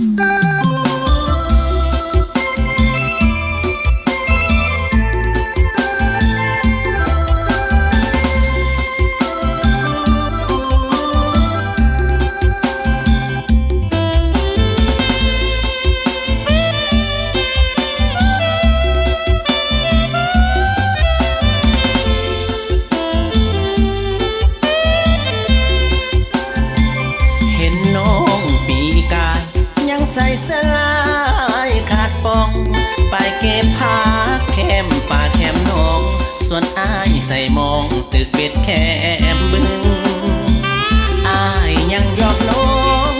เใส่เสื้อลายขาดปอง ไปเก็บผ้าแคมป่าแคมนองส่วนอายใส่มองตึกเป็ดแคมบึงอายยังยอกน้อง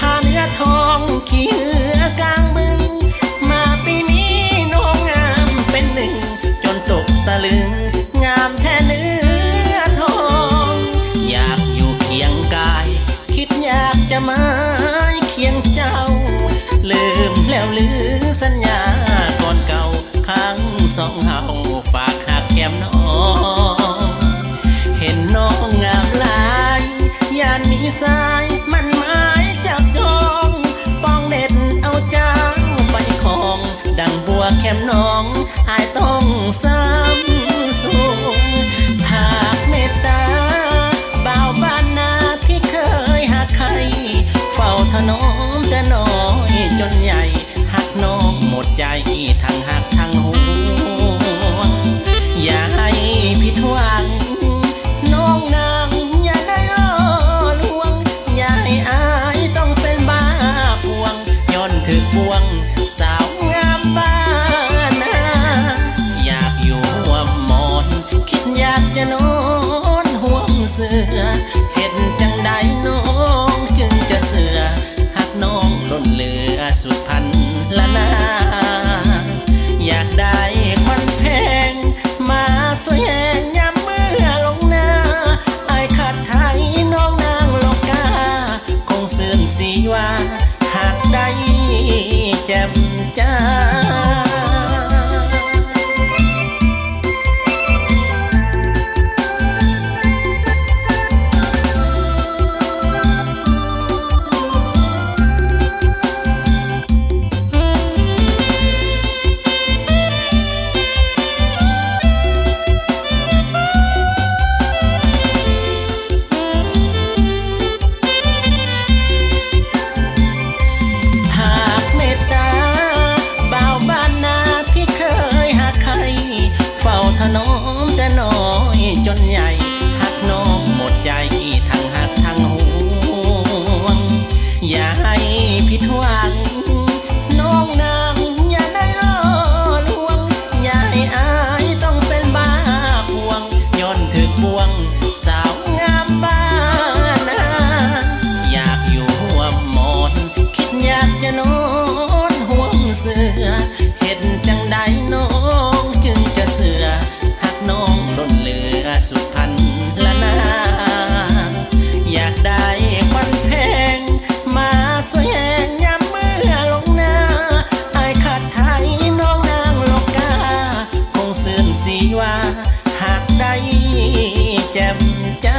ผ้าเนื้อทองขี้เหือกลางบึง มาปีนี้น้องงามเป็นหนึ่ง จนตกตะลึง งามแท้เนื้อทอง อยากอยู่เคียงกาย คิดอยากจะมาเคียงเจ้า ลืมแล้วลือสัญญาก่อนเก่าครั้งสองเฮาฝากหักแก้มน้อง เห็นน้องงามหลายยานมีสายมันหมายจับจองป้องเด็ดเอาเจ้าไปของ ดังบัวแคมน้องอายต้องซ้ำสูงหากเมตตาบ่าวบ้านนาที่เคยหักใคร เฝ้าถนอ หากได้เจ็บใจ แต่น้อยจนใหญ่หักน้องหมดใจทั้งหักทั้งห่วงอย่าให้ผิดหวัง ใจเแจ่มจ้า